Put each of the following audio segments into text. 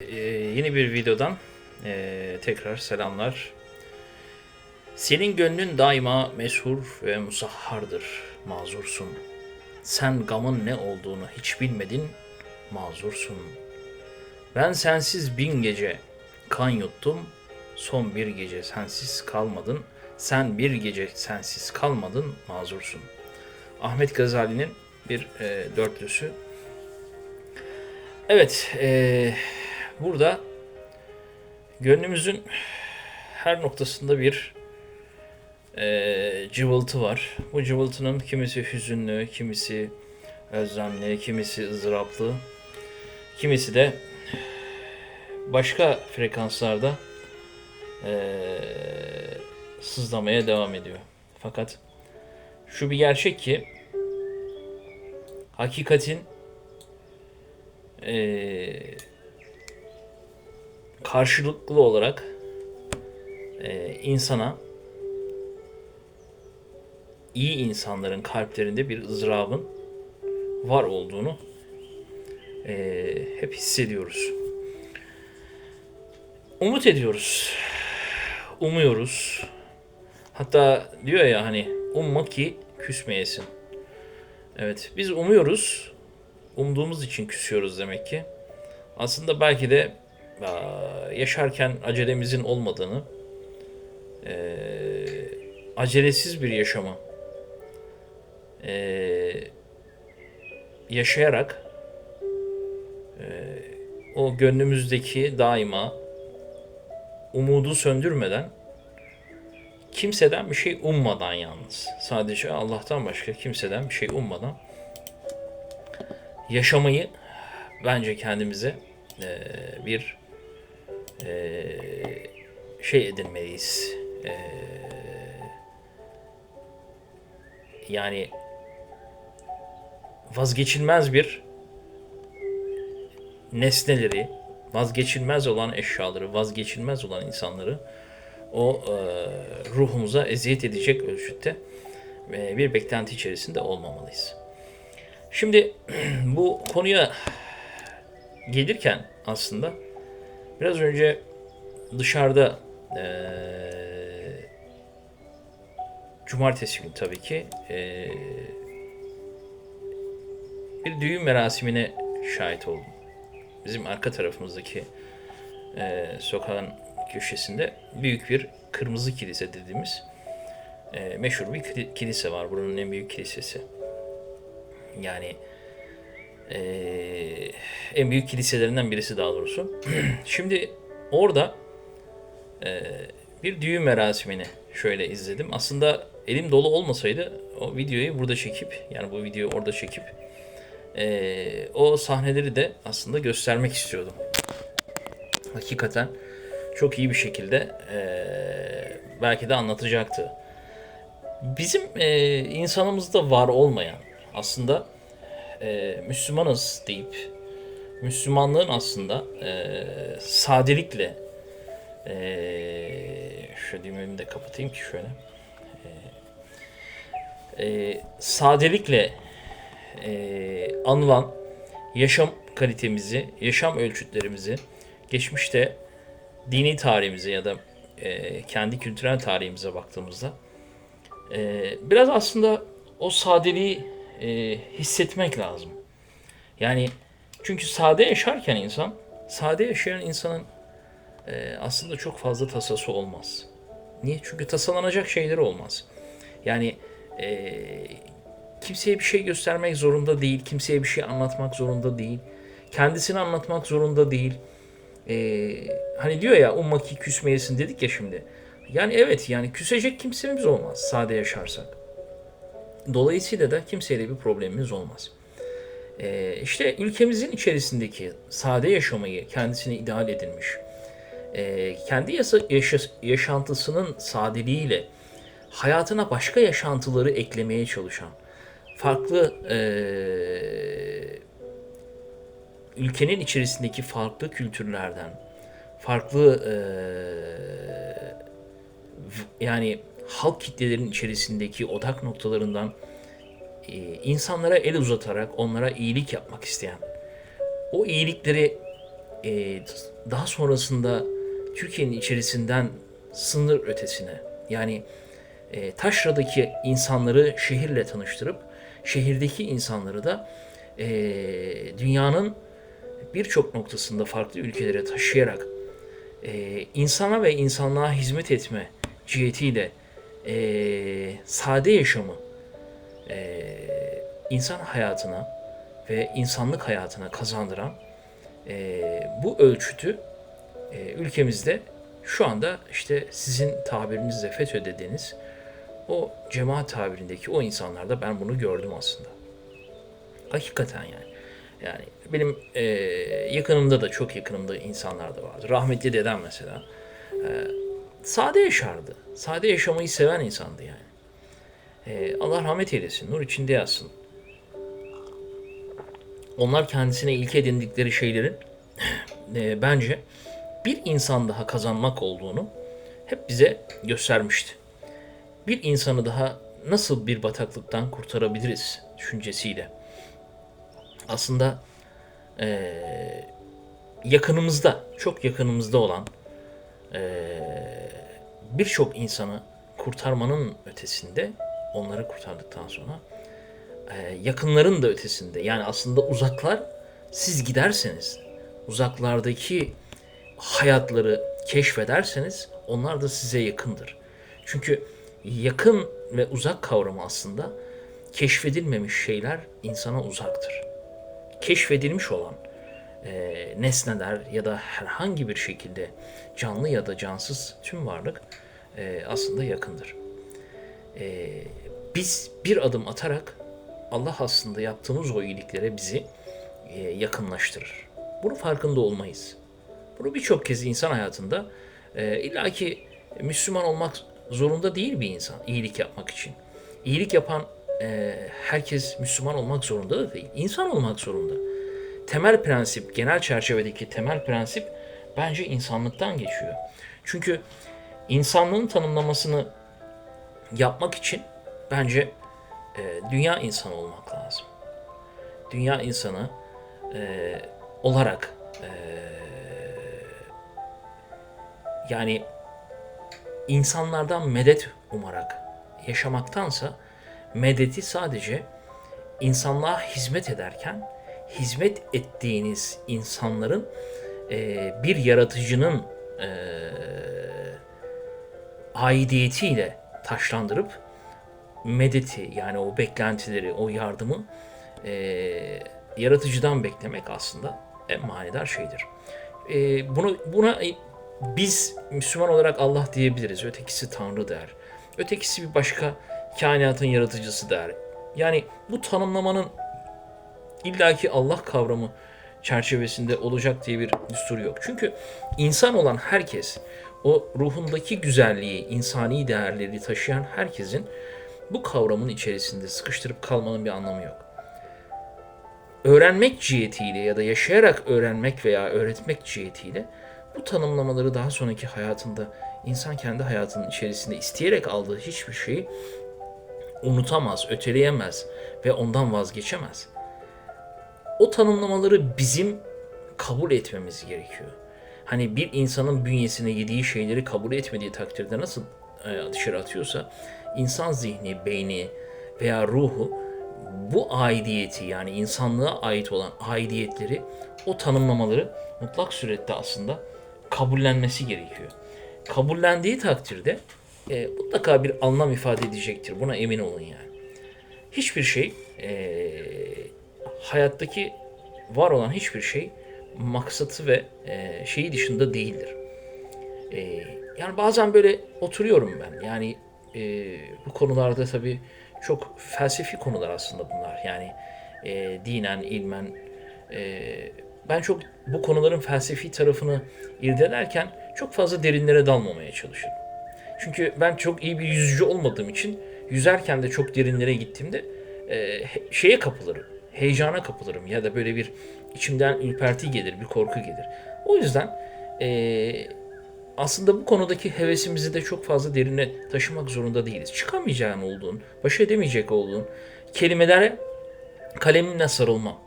Ee, yeni bir videodan ee, tekrar selamlar. Senin gönlün daima meşhur ve musahhardır, mazursun. Sen gamın ne olduğunu hiç bilmedin, mazursun. Ben sensiz bin gece kan yuttum, son bir gece sensiz kalmadın. Sen bir gece sensiz kalmadın, mazursun. Ahmet Gazali'nin bir ee, dörtlüsü. Evet, ee, burada gönlümüzün her noktasında bir eee cıvıltı var. Bu cıvıltının kimisi hüzünlü, kimisi özlemli, kimisi ızdıraplı, kimisi de başka frekanslarda eee, sızlamaya devam ediyor. Fakat şu bir gerçek ki hakikatin eee karşılıklı olarak e, insana iyi insanların kalplerinde bir ızdırabın var olduğunu e, hep hissediyoruz. Umut ediyoruz. Umuyoruz. Hatta diyor ya hani umma ki küsmeyesin. Evet biz umuyoruz. Umduğumuz için küsüyoruz demek ki. Aslında belki de yaşarken acelemizin olmadığını, eee, acelesiz bir yaşamı eee, yaşayarak eee, o gönlümüzdeki daima umudu söndürmeden kimseden bir şey ummadan yalnız sadece Allah'tan başka kimseden bir şey ummadan yaşamayı bence kendimize eee, bir eee, şey edinmeliyiz. Eee, yani vazgeçilmez bir nesneleri, vazgeçilmez olan eşyaları, vazgeçilmez olan insanları o eee, ruhumuza eziyet edecek ölçütte eee, bir beklenti içerisinde olmamalıyız. Şimdi bu konuya gelirken aslında biraz önce dışarıda eee, cumartesi günü tabii ki eee, bir düğün merasimine şahit oldum. Bizim arka tarafımızdaki eee sokağın köşesinde büyük bir kırmızı kilise dediğimiz eee, meşhur bir kili- kilise var. Buranın en büyük kilisesi. Yani eee, en büyük kiliselerinden birisi daha doğrusu. Şimdi orada eee, bir düğün merasimini şöyle izledim. Aslında elim dolu olmasaydı o videoyu burada çekip yani bu videoyu orada çekip eee, o sahneleri de aslında göstermek istiyordum. Hakikaten çok iyi bir şekilde eee, belki de anlatacaktı. Bizim eee insanımızda var olmayan aslında eee, Müslümanız deyip Müslümanlığın aslında eee, sadelikle eee şöyle düğmemi de kapatayım ki şöyle. Eee, eee, sadelikle eee, anılan yaşam kalitemizi, yaşam ölçütlerimizi geçmişte dini tarihimize ya da eee, kendi kültürel tarihimize baktığımızda eee, biraz aslında o sadeliği eee, hissetmek lazım. Yani çünkü sade yaşarken insan, sade yaşayan insanın e, aslında çok fazla tasası olmaz. Niye? Çünkü tasalanacak şeyleri olmaz. Yani e, kimseye bir şey göstermek zorunda değil, kimseye bir şey anlatmak zorunda değil, kendisini anlatmak zorunda değil. E, hani diyor ya umma ki küsmeyesin dedik ya şimdi. Yani evet yani küsecek kimsemiz olmaz sade yaşarsak. Dolayısıyla da kimseyle bir problemimiz olmaz. Ee, işte ülkemizin içerisindeki sade yaşamayı kendisine ideal edilmiş, e, kendi yasa, yaşa- yaşantısının sadeliğiyle hayatına başka yaşantıları eklemeye çalışan, farklı e, ülkenin içerisindeki farklı kültürlerden, farklı e, yani halk kitlelerin içerisindeki odak noktalarından e, insanlara el uzatarak onlara iyilik yapmak isteyen, o iyilikleri e, daha sonrasında Türkiye'nin içerisinden sınır ötesine yani e, Taşra'daki insanları şehirle tanıştırıp şehirdeki insanları da e, dünyanın birçok noktasında farklı ülkelere taşıyarak e, insana ve insanlığa hizmet etme cihetiyle e, sade yaşamı e, insan hayatına ve insanlık hayatına kazandıran e, bu ölçütü e, ülkemizde şu anda işte sizin tabirinizle FETÖ dediğiniz o cemaat tabirindeki o insanlarda ben bunu gördüm aslında. Hakikaten yani. Yani benim e, yakınımda da çok yakınımda insanlar da vardı. Rahmetli dedem mesela. E, sade yaşardı. Sade yaşamayı seven insandı yani. E, Allah rahmet eylesin. Nur içinde yatsın. Onlar kendisine ilk edindikleri şeylerin e, bence bir insan daha kazanmak olduğunu hep bize göstermişti. Bir insanı daha nasıl bir bataklıktan kurtarabiliriz düşüncesiyle. Aslında e, yakınımızda, çok yakınımızda olan e, birçok insanı kurtarmanın ötesinde, onları kurtardıktan sonra e, yakınların da ötesinde. Yani aslında uzaklar siz giderseniz, uzaklardaki hayatları keşfederseniz onlar da size yakındır. Çünkü yakın ve uzak kavramı aslında keşfedilmemiş şeyler insana uzaktır. Keşfedilmiş olan e, nesneler ya da herhangi bir şekilde canlı ya da cansız tüm varlık e, aslında yakındır. E, biz bir adım atarak Allah aslında yaptığımız o iyiliklere bizi e, yakınlaştırır. Bunun farkında olmayız. Bunu birçok kez insan hayatında e, illaki Müslüman olmak zorunda değil bir insan iyilik yapmak için. İyilik yapan e, herkes Müslüman olmak zorunda da değil. İnsan olmak zorunda. Temel prensip, genel çerçevedeki temel prensip bence insanlıktan geçiyor. Çünkü insanlığın tanımlamasını yapmak için bence e, dünya insanı olmak lazım. Dünya insanı e, olarak e, yani insanlardan medet umarak yaşamaktansa medeti sadece insanlığa hizmet ederken hizmet ettiğiniz insanların e, bir yaratıcının e, aidiyetiyle taşlandırıp medeti yani o beklentileri, o yardımı e, yaratıcıdan beklemek aslında en manidar şeydir. E, bunu buna biz Müslüman olarak Allah diyebiliriz. Ötekisi Tanrı der. Ötekisi bir başka kainatın yaratıcısı der. Yani bu tanımlamanın illaki Allah kavramı çerçevesinde olacak diye bir düstur yok. Çünkü insan olan herkes, o ruhundaki güzelliği, insani değerleri taşıyan herkesin bu kavramın içerisinde sıkıştırıp kalmanın bir anlamı yok. Öğrenmek cihetiyle ya da yaşayarak öğrenmek veya öğretmek cihetiyle bu tanımlamaları daha sonraki hayatında insan kendi hayatının içerisinde isteyerek aldığı hiçbir şeyi unutamaz, öteleyemez ve ondan vazgeçemez. O tanımlamaları bizim kabul etmemiz gerekiyor. Hani bir insanın bünyesine yediği şeyleri kabul etmediği takdirde nasıl e, dışarı atıyorsa insan zihni, beyni veya ruhu bu aidiyeti yani insanlığa ait olan aidiyetleri o tanımlamaları mutlak surette aslında kabullenmesi gerekiyor. Kabullendiği takdirde e, mutlaka bir anlam ifade edecektir. Buna emin olun yani. Hiçbir şey e, hayattaki var olan hiçbir şey maksatı ve e, şeyi dışında değildir. E, yani bazen böyle oturuyorum ben. Yani e, bu konularda tabii çok felsefi konular aslında bunlar. Yani e, dinen, ilmen e, ben çok bu konuların felsefi tarafını irdelerken çok fazla derinlere dalmamaya çalışırım. Çünkü ben çok iyi bir yüzücü olmadığım için yüzerken de çok derinlere gittiğimde e, şeye kapılırım. Heyecana kapılırım ya da böyle bir içimden ürperti gelir, bir korku gelir. O yüzden e, aslında bu konudaki hevesimizi de çok fazla derine taşımak zorunda değiliz. Çıkamayacağın olduğun, baş edemeyecek olduğun kelimelere kalemimle sarılmam.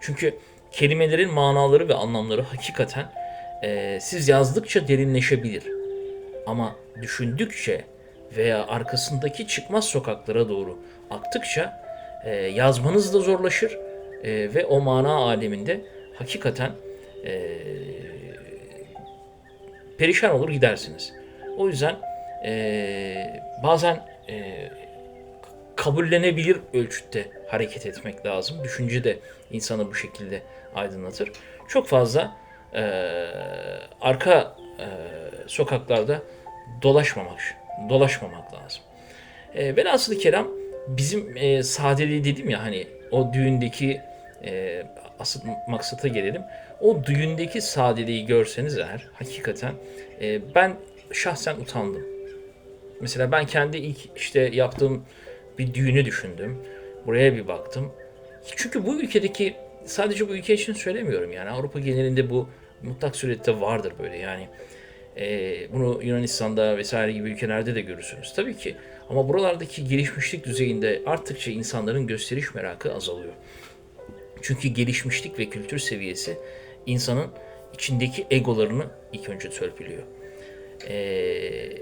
Çünkü kelimelerin manaları ve anlamları hakikaten e, siz yazdıkça derinleşebilir. Ama düşündükçe veya arkasındaki çıkmaz sokaklara doğru aktıkça e, yazmanız da zorlaşır e, ve o mana aleminde hakikaten e, perişan olur gidersiniz. O yüzden bazen kabullenebilir ölçütte hareket etmek lazım. Düşünce de insanı bu şekilde aydınlatır. Çok fazla e, arka e, sokaklarda dolaşmamak dolaşmamak lazım. E, velhasılı kelam bizim e, sadeliği dedim ya hani o düğündeki e, asıl maksata gelelim. O düğündeki sadeliği görseniz eğer hakikaten e, ben şahsen utandım. Mesela ben kendi ilk işte yaptığım bir düğünü düşündüm. Buraya bir baktım. Çünkü bu ülkedeki sadece bu ülke için söylemiyorum yani Avrupa genelinde bu mutlak surette vardır böyle yani. E, bunu Yunanistan'da vesaire gibi ülkelerde de görürsünüz tabii ki. Ama buralardaki gelişmişlik düzeyinde arttıkça insanların gösteriş merakı azalıyor. Çünkü gelişmişlik ve kültür seviyesi insanın içindeki egolarını ilk önce törpülüyor. Ee,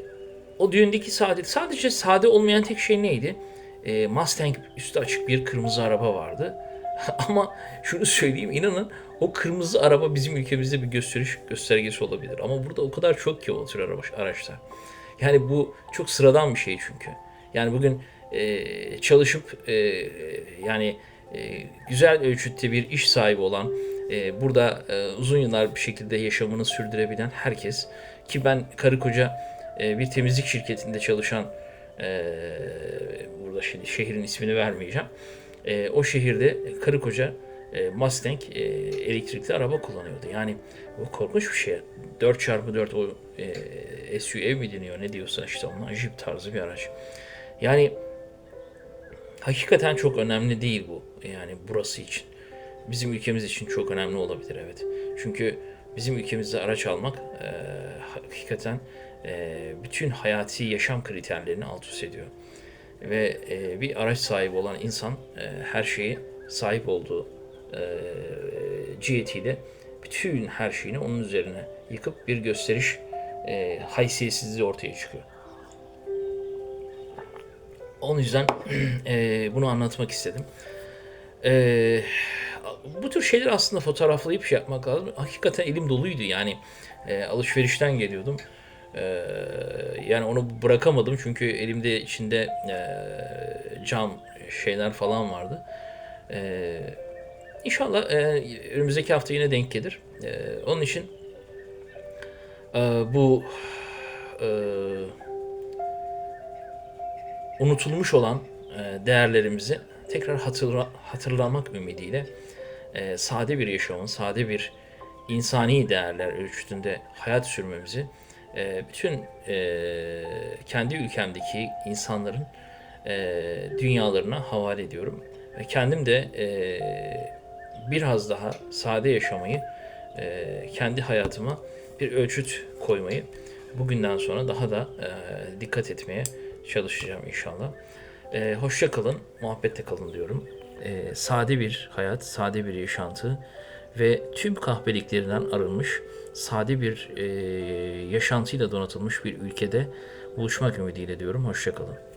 o düğündeki sade, sadece sade olmayan tek şey neydi? Ee, Mustang üstü açık bir kırmızı araba vardı. Ama şunu söyleyeyim inanın o kırmızı araba bizim ülkemizde bir gösteriş göstergesi olabilir. Ama burada o kadar çok ki o tür araba, araçlar. Yani bu çok sıradan bir şey çünkü. Yani bugün e, çalışıp e, yani e, güzel ölçütte bir iş sahibi olan, e, burada e, uzun yıllar bir şekilde yaşamını sürdürebilen herkes ki ben karı koca e, bir temizlik şirketinde çalışan e, burada şimdi şehrin ismini vermeyeceğim. E, o şehirde karı koca e, Mustang e, elektrikli araba kullanıyordu. Yani bu korkunç bir şey. 4x4 o e, SUV mi deniyor ne diyorsa işte onlar Jeep tarzı bir araç. Yani hakikaten çok önemli değil bu. Yani burası için. Bizim ülkemiz için çok önemli olabilir evet. Çünkü bizim ülkemizde araç almak e, hakikaten e, bütün hayati yaşam kriterlerini alt üst ediyor. Ve e, bir araç sahibi olan insan e, her şeyi sahip olduğu cihetiyle bütün her şeyini onun üzerine yıkıp bir gösteriş e, haysiyetsizliği ortaya çıkıyor. Onun yüzden e, bunu anlatmak istedim. E, bu tür şeyler aslında fotoğraflayıp şey yapmak lazım. Hakikaten elim doluydu yani e, alışverişten geliyordum. E, yani onu bırakamadım çünkü elimde içinde e, cam şeyler falan vardı. E, İnşallah e, önümüzdeki hafta yine denk gelir. E, onun için e, bu e, unutulmuş olan e, değerlerimizi tekrar hatırla, hatırlamak ümidiyle e, sade bir yaşamın, sade bir insani değerler ölçütünde hayat sürmemizi e, bütün e, kendi ülkemdeki insanların e, dünyalarına havale ediyorum. Ve kendim de e, biraz daha sade yaşamayı, e, kendi hayatıma bir ölçüt koymayı bugünden sonra daha da e, dikkat etmeye çalışacağım inşallah. E, hoşça kalın, muhabbette kalın diyorum. E, sade bir hayat, sade bir yaşantı ve tüm kahpeliklerinden arınmış, sade bir e, yaşantıyla donatılmış bir ülkede buluşmak ümidiyle diyorum. Hoşça kalın.